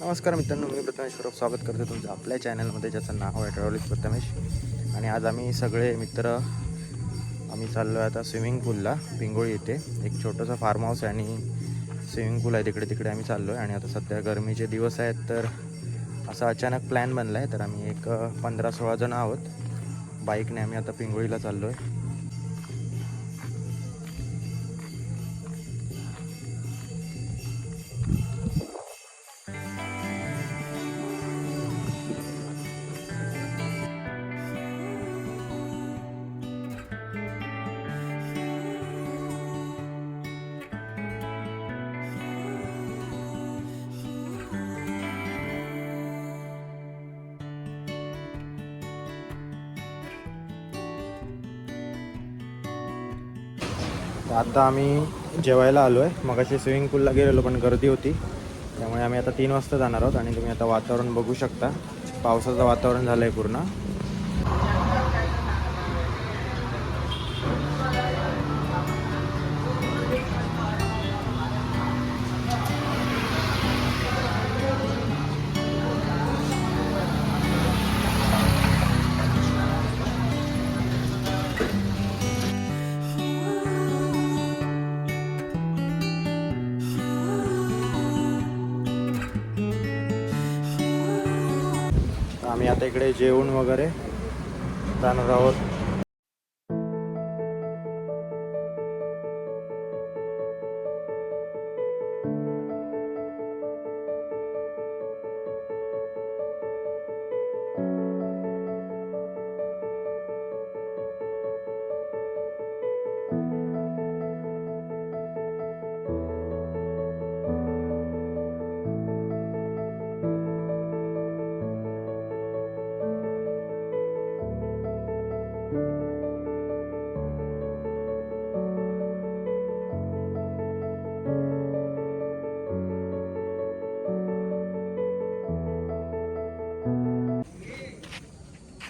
नमस्कार मित्रांनो मी प्रथमेश परब स्वागत करतो तुमचं आपल्या चॅनलमध्ये ज्याचं नाव आहे ट्रॅव्हलिंग प्रथमेश. आणि आज आम्ही सगळे मित्र आम्ही चाललो आहे आता स्विमिंग पूलला पिंगोळी येथे. एक छोटंसं फार्म हाऊस आहे आणि स्विमिंग पूल आहे तिकडे तिकडे आम्ही चाललो आहे आणि आता सध्या गरमीचे दिवस आहेत तर असा अचानक प्लॅन बनला आहे तर आम्ही एक पंधरा सोळा जण आहोत. बाईकने आम्ही आता पिंगोळीला चाललो आहे तर आता आम्ही जेवायला आलो आहे मग अशी स्विमिंग पूलला गेलेलो पण गर्दी होती. त्यामुळे आम्ही आता तीन वाजता जाणार आहोत आणि तुम्ही आता वातावरण बघू शकता. पावसाचं वातावरण झालं आहे पूर्ण. आम्ही आता इकडे जेवण वगैरे जाणार आहोत.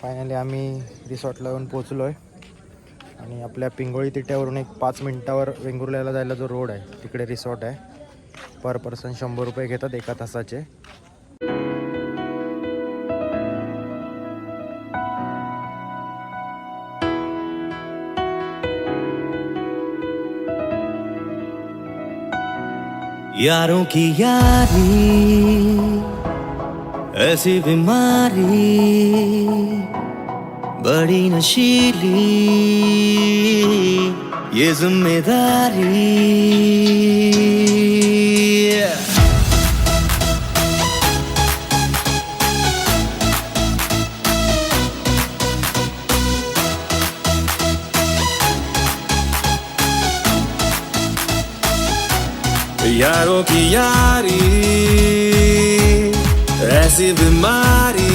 फायनली आम्ही रिसॉर्टला येऊन पोचलो आहे आणि आपल्या पिंगोळी तिट्यावरून एक पाच मिनटावर वेंगुर्ल्याला जायला जो रोड आहे तिकडे रिसॉर्ट आहे. पर पर्सन शंभर रुपये घेतात एका तासाचे. यारों की यारी ऐसी बीमारी बड़ी नशीली ये जिम्मेदारी। यारों की यारी ऐसी बीमारी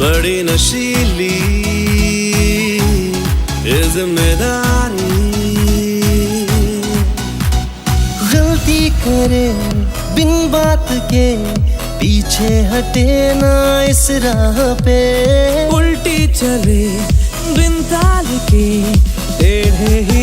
बड़ी नशीली ये जिम्मेदारी गलती करे बिन बात के पीछे हटे ना इस राह पे। उल्टी चले बिन ताल के टेढ़े ही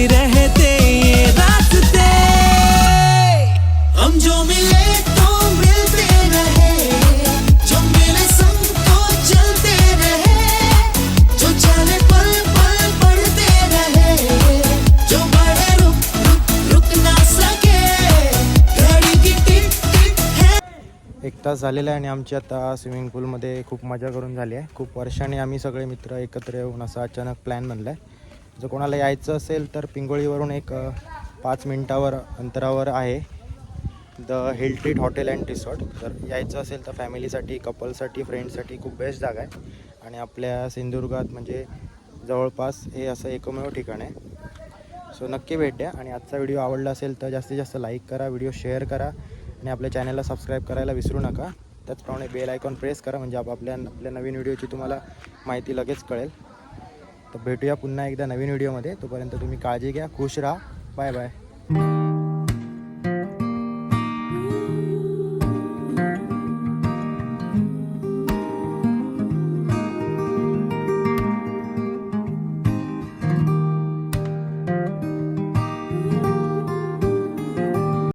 एक तास झालेला आहे आणि आमची आता स्विमिंग पूलमध्ये खूप मजा करून झाली आहे. खूप वर्षाने आम्ही सगळे मित्र एकत्र येऊन असा अचानक प्लॅन बनला आहे. जर कोणाला यायचं असेल तर पिंगोळीवरून एक पाच मिनटावर अंतरावर आहे. The hill treat hotel and resort जर यायचं असेल तर फॅमिलीसाठी कपलसाठी फ्रेंडसाठी खूप बेस्ट जागा आहे. आणि आपल्या सिंधुदुर्गात म्हणजे जवळपास हे असं एकमेव ठिकाण आहे. सो नक्की भेट द्या. आणि आजचा व्हिडिओ आवडला असेल तर जास्तीत जास्त लाईक करा व्हिडिओ शेअर करा. आणि आपल्या चॅनलला सबस्क्राईब करायला विसरू नका. त्याचप्रमाणे बेल आयकॉन प्रेस करा म्हणजे आप आपल्या आपल्या नवीन व्हिडिओची तुम्हाला माहिती लगेच कळेल. तर भेटूया पुन्हा एकदा नवीन व्हिडिओमध्ये. तोपर्यंत तुम्ही काळजी घ्या खुश राहा. Bye bye.